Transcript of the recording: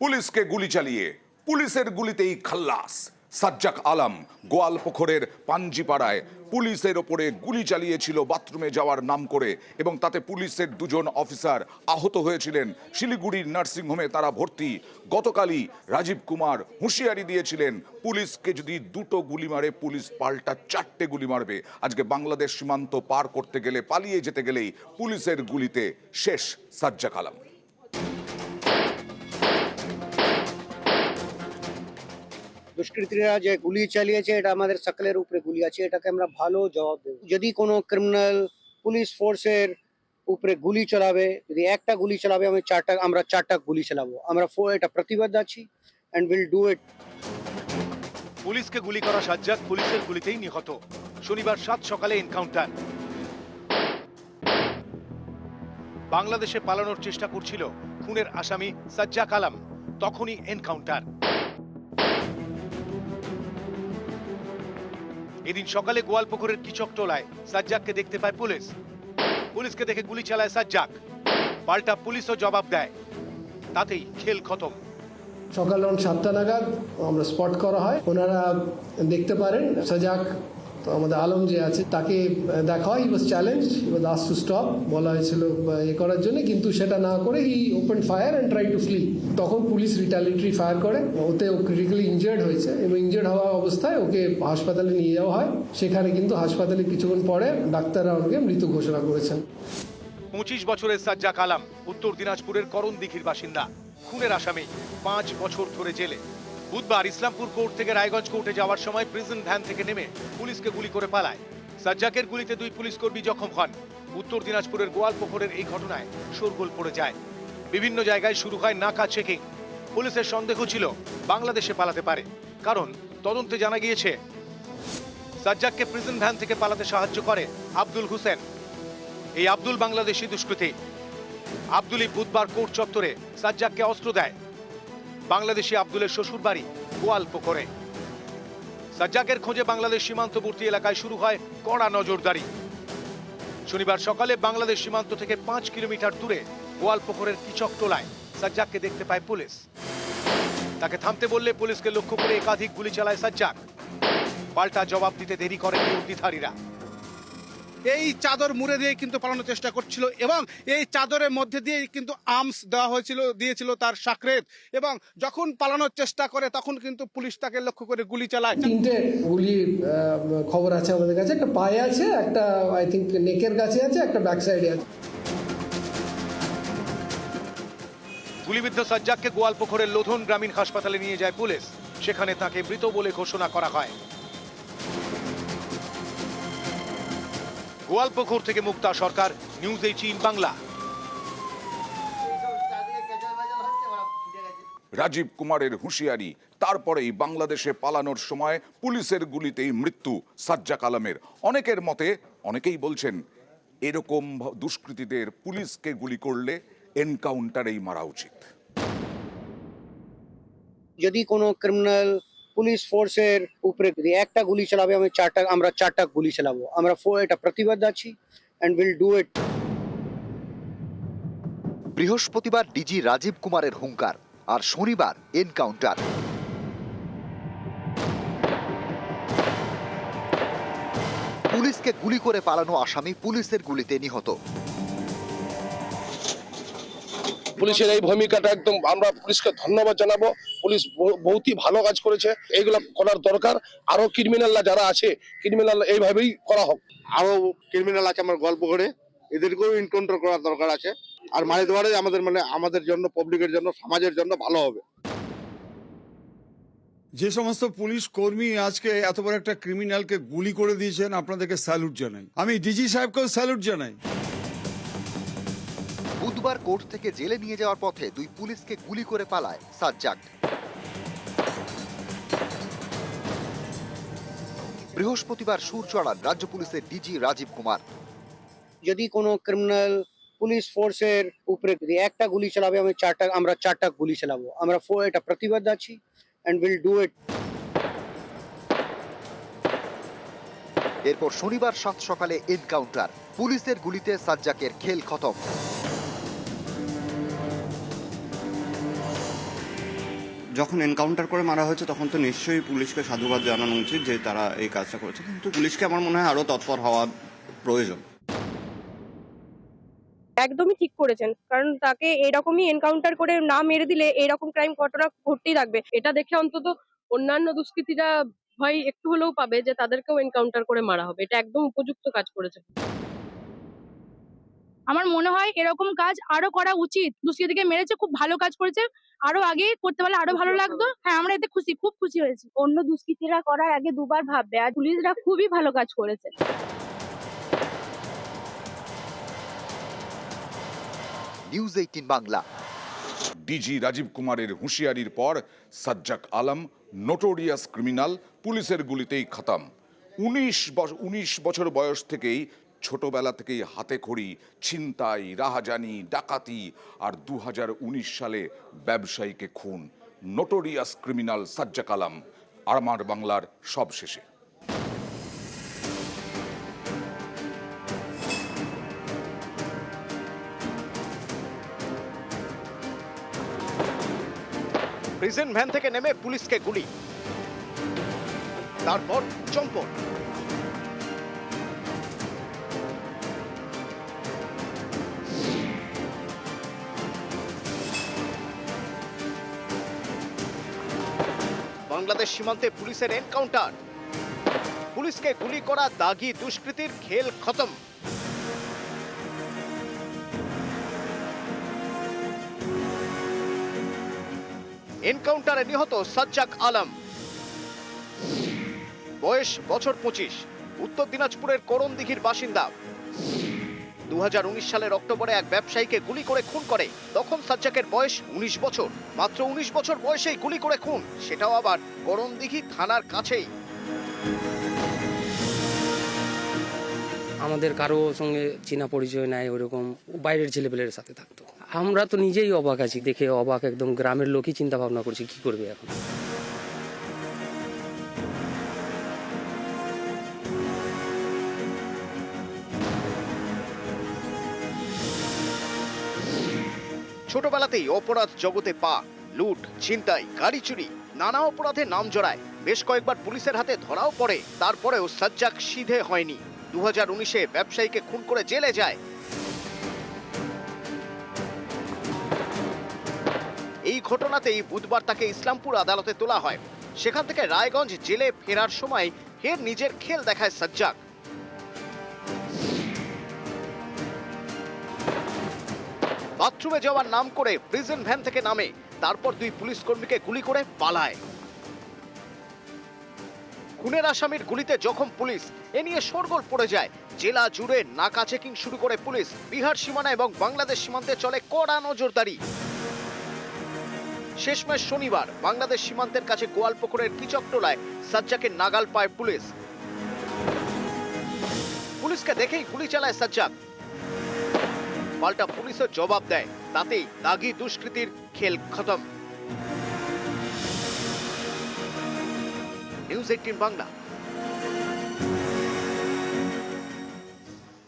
পুলিশকে গুলি চালিয়ে পুলিশের গুলিতেই খাল্লাস। সাজ্জাক আলম গোয়ালপুকুরের পাঞ্জিপাড়ায় পুলিশের ওপরে গুলি চালিয়েছিল বাথরুমে যাওয়ার নাম করে এবং তাতে পুলিশের দুজন অফিসার আহত হয়েছিলেন। শিলিগুড়ির নার্সিংহোমে তারা ভর্তি। গতকালই রাজীব কুমার হুঁশিয়ারি দিয়েছিলেন, পুলিশকে যদি দুটো গুলি মারে, পুলিশ পাল্টা চারটে গুলি মারবে। আজকে বাংলাদেশ সীমান্ত পার করতে গেলে, পালিয়ে যেতে গেলেই পুলিশের গুলিতে শেষ সাজ্জাক আলম। দুষ্কৃতীরা যে গুলি চালিয়েছে, এটা আমাদের সকলের উপরে গুলি আছে, এটাকে আমরা ভালো জবাব দেব। যদি কোনো ক্রিমিনাল পুলিশ ফোর্সের উপরে গুলি চালাবে, যদি একটা গুলি চালাবে, আমি চারটা, আমরা চারটা গুলি চালাবো। আমরা এটা প্রতিবাদ আছি অ্যান্ড উইল ডু ইট পুলিশকে গুলি করা সাজ্জাদ পুলিশের গুলিতেই নিহত। শনিবার সাত সকালে এনকাউন্টার বাংলাদেশে পালানোর চেষ্টা করছিল খুনের আসামি সাজ্জাক আলম, তখনই এনকাউন্টার এদিন সকালে গোয়ালপুকুরের কিচকটোলায় সাজ্জাককে দেখতে পায় পুলিশ। পুলিশকে দেখে গুলি চালায় সাজ্জাক। পাল্টা পুলিশও জবাব দেয়। তাতেই খেল খতম। সকাল সাতটা নাগাদ আমরা স্পট করা হয়। ওনারা দেখতে পারেন সাজাক তো আমাদের আলম যে আছে, তাকে দেখা হয়। He was challenge he was us to stop বলা হয়েছিল এ করার জন্য। কিন্তু সেটা না করে he open fire and try to flee তখন পুলিশ রিটালিটারি ফায়ার করে। ওতে ও ক্রিটিক্যালি ইনজার্ড হয়েছে এবং ইনজার্ড হওয়া অবস্থায় ওকে হাসপাতালে নিয়ে যাওয়া হয়। সেখানে কিন্তু হাসপাতালে কিছুক্ষণ পরে ডাক্তাররা ওকে মৃত ঘোষণা করেছেন। পঁচিশ বছরের সাজ্জাক আলাম, উত্তর দিনাজপুরের করণ দিঘির বাসিন্দা। খুনের আসামি, পাঁচ বছর ধরে জেলে। বুধবার ইসলামপুর কোর্ট থেকে রায়গঞ্জ কোর্টে যাওয়ার সময় প্রিজন ভ্যান থেকে নেমে পুলিশকে গুলি করে পালায়। সাজ্জাকের গুলিতে দুই পুলিশ কর্মী জখম হন। উত্তর দিনাজপুরের গোয়ালপুকুরের এই ঘটনায় শোরগোল পড়ে যায়। বিভিন্ন জায়গায় শুরু হয় নাকা চেকিং। পুলিশের সন্দেহ ছিল, বাংলাদেশে পালাতে পারে। কারণ তদন্তে জানা গিয়েছে, সাজ্জাককে প্রিজন ভ্যান থেকে পালাতে সাহায্য করে আব্দুল হোসেন। এই আব্দুল বাংলাদেশি দুষ্কৃতী। আব্দুলই বুধবার কোর্ট চত্বরে সাজ্জাককে অস্ত্র দেয়। বাংলাদেশি আব্দুলের শ্বশুর বাড়ি গোয়ালপুকুরে সাজ্জাকের খোঁজে বাংলাদেশ সীমান্তবর্তী এলাকায় শুরু হয় কড়া নজরদারি। শনিবার সকালে বাংলাদেশ সীমান্ত থেকে পাঁচ কিলোমিটার দূরে গোয়ালপুকুরের কিচকটোলায় সাজ্জাককে দেখতে পায় পুলিশ। তাকে থামতে বললে পুলিশকে লক্ষ্য করে একাধিক গুলি চালায় সাজ্জাক। পাল্টা জবাব দিতে দেরি করেন বিরোধীধারীরা এই চাদর মুড়ে দিয়ে কিন্তু পালানোর চেষ্টা করছিল এবং এই চাদরের মধ্যে দিয়ে কিন্তু আর্মস দেওয়া হয়েছিল দিয়েছিল তার সাকরেত। এবং যখন পালানোর চেষ্টা করে তখন কিন্তু পুলিশ তাকে লক্ষ্য করে গুলি চালায়। তিনটে গুলি খবর আছে আমাদের কাছে। একটা পায়ে আছে একটা আই থিঙ্ক নেকের কাছে আছে একটা ব্যাক সাইডে আছে। গুলিবিদ্ধ সাজ্জাককে গোয়ালপুকুরের লোধন গ্রামীণ হাসপাতালে নিয়ে যায় পুলিশ। সেখানে তাকে মৃত বলে ঘোষণা করা হয়। গোয়ালপুকুর থেকে মুক্তা সরকার নিউজ এইটিন বাংলা। রাজীব কুমারের হুঁশিয়ারি তারপরেই বাংলাদেশে পালানোর সময় পুলিশের গুলিতেই মৃত্যু সাজ্জাক আলমের। অনেকের মতে অনেকেই বলছেন এরকম দুষ্কৃতীদের পুলিশকে গুলি করলে এনকাউন্টারেই মারা উচিত। যদি কোনো ক্রিমিনাল পুলিশ ফোর্সের উপরে যদি একটা গুলি চালাবে, আমি চারটা, আমরা চারটা গুলি চালাবো। আমরা এটা প্রতিবাদ আছি অ্যান্ড উইল ডু ইট বৃহস্পতিবার ডিজি রাজীব কুমারের হুঙ্কার আর শনিবার এনকাউন্টার। পুলিশকে গুলি করে পালানো আসামি পুলিশের গুলিতে নিহত। পুলিশের এই ভূমিকাটা একদম আমরা পুলিশকে ধন্যবাদ জানাব। পুলিশ বহু- বহুতই ভালো কাজ করেছে। এইগুলো করার দরকার। আরও ক্রিমিনালরা যারা আছে ক্রিমিনাল এইভাবেই করা হোক। আরও ক্রিমিনাল আছে আমার গল্প করে। এদেরকেও এনকাউন্টার করার দরকার আছে। আর মারি দেওয়ারে আমাদের মানে আমাদের জন্য পাবলিকের জন্য সমাজের জন্য ভালো হবে। যে সমস্ত পুলিশ কর্মী আজকে এত বড় একটা ক্রিমিনালকে গুলি করে দিয়েছেন আপনাদেরকে স্যালুট জানাই। আমি ডিজি সাহেবকেও স্যালুট জানাই। বুধবার কোর্ট থেকে জেলে নিয়ে যাওয়ার পথে দুই পুলিশকে গুলি করে পালায় সাজ্জাক বৃহস্পতিবার সুর চড়ান রাজ্য পুলিশের ডিজি রাজীব কুমার। যদি কোনো ক্রিমিনাল পুলিশ ফোর্সের উপরে যদি একটা গুলি চালাবে আমি চারটা আমরা চারটা গুলি চালাবো। আমরা ফো এটা প্রতিবাদ আছি অ্যান্ড উইল ডু ইট এরপর শনিবার সাত সকালে এনকাউন্টার পুলিশের গুলিতে সাজ্জাকের খেল খতম। যখন এনকাউন্টার করে মারা হয়েছে, তখন তো নিশ্চয়ই পুলিশকে সাধুবাদ জানানো উচিত যে তারা এই কাজটা করেছে। কিন্তু পুলিশকে আমার মনে হয় আরও তৎপর হওয়া প্রয়োজন। একদমই ঠিক করেছেন। কারণ তাকে এরকমই এনকাউন্টার করে না মেরে দিলে এরকম ক্রাইম ঘটনা ঘটতেই থাকবে, এটা দেখে অন্তত অন্যান্য দুষ্কৃতীরা ভয় একটু হলেও পাবে যে তাদেরকেও এনকাউন্টার করে মারা হবে। এটা একদম উপযুক্ত কাজ করেছে আমার মনে হয় এরকম কাজ আরও করা উচিত। দুষ্কৃতীকে মেরেছে খুব ভালো কাজ করেছে। আরও আগে করতে পারলে আরও ভালো লাগতো। হ্যাঁ আমরা এতে খুশি খুব খুশি হয়েছি। অন্য দুষ্কৃতীরা করার আগে দুবার ভাববে আর পুলিশরা খুবই ভালো কাজ করেছে। News eighteen Bangla DG Rajeev কুমারের হুঁশিয়ারির পর সাজ্জাক আলম নোটোরিয়াস ক্রিমিনাল পুলিশের গুলিতেই খতম। উনিশ উনিশ বছর বয়স থেকেই ছোটবেলা থেকেই হাতে খড়ি, ছিনতাই, রাহাজানি, ডাকাতি আর দু হাজার উনিশ সালে ব্যবসায়ীকে খুন। নোটোরিয়াস ক্রিমিনাল সাজ্জাক আলম আমার বাংলার সব শেষে প্রিজন ভ্যান থেকে নেমে পুলিশকে গুলি। তারপর চম্পট। বাংলাদেশ সীমান্তে পুলিশের এনকাউন্টার। পুলিশকে গুলি করা দাগি দুষ্কৃতীর খেল খতম। এনকাউন্টারে নিহত সাজ্জাক আলম। বয়স বছর পঁচিশ। উত্তর দিনাজপুরের করণদিঘির বাসিন্দা। দু হাজার উনিশ সালের অক্টোবরে এক ব্যবসায়ীকে গুলি করে খুন করে। তখন সাজ্জাকের বয়স উনিশ বছর। মাত্র উনিশ বছর বয়সেই গুলি করে খুন। সেটাও আবার করণদিঘি থানার কাছেই। আমাদের কারও সঙ্গে চেনা পরিচয় নাই ওরকম বাইরের ছেলেপেলের সাথে থাকতো। আমরা তো নিজেই অবাক আছি, দেখে অবাক একদম গ্রামের লোকই চিন্তা ভাবনা করছি, কি করবে এখন? ছোটবেলাতেই অপরাধ জগতে পা, লুট, ছিনতাই, গাড়ি চুরি, নানা অপরাধে নাম জড়ায়। বেশ কয়েকবার পুলিশের হাতে ধরাও পড়ে, তারপরেও সাজ্জাক সিধে হয়নি। দু হাজার উনিশে ব্যবসায়ীকে খুন করে জেলে যায়। এই ঘটনাতেই বুধবার তাকে ইসলামপুর আদালতে তোলা হয়। সেখান থেকে রায়গঞ্জ জেলে ফেরার সময় ফের নিজের খেল দেখায় সাজ্জাক। বাথরুমে যাওয়ার নাম করে প্রিজন ভ্যান থেকে নামে। তারপর দুই পুলিশ কর্মীকে গুলি করে পালায়। খুনের আসামির গুলিতে জখম পুলিশ। এ নিয়ে শোরগোল পড়ে যায়। জেলা জুড়ে নাকা চেকিং শুরু করে পুলিশ। বিহার সীমানা এবং বাংলাদেশ সীমান্তে চলে কড়া নজরদারি। শেষমেশ শনিবার বাংলাদেশ সীমান্তের কাছে গোয়ালপুকুরের কিচকটোলায় সাজ্জাকে নাগাল পায় পুলিশ। পুলিশকে দেখেই গুলি চালায় সাজ্জাক পাল্টা পুলিশের জবাব দেয়। তাতেই দাগি দুষ্কৃতীর খেল খতম। News eighteen Bangla.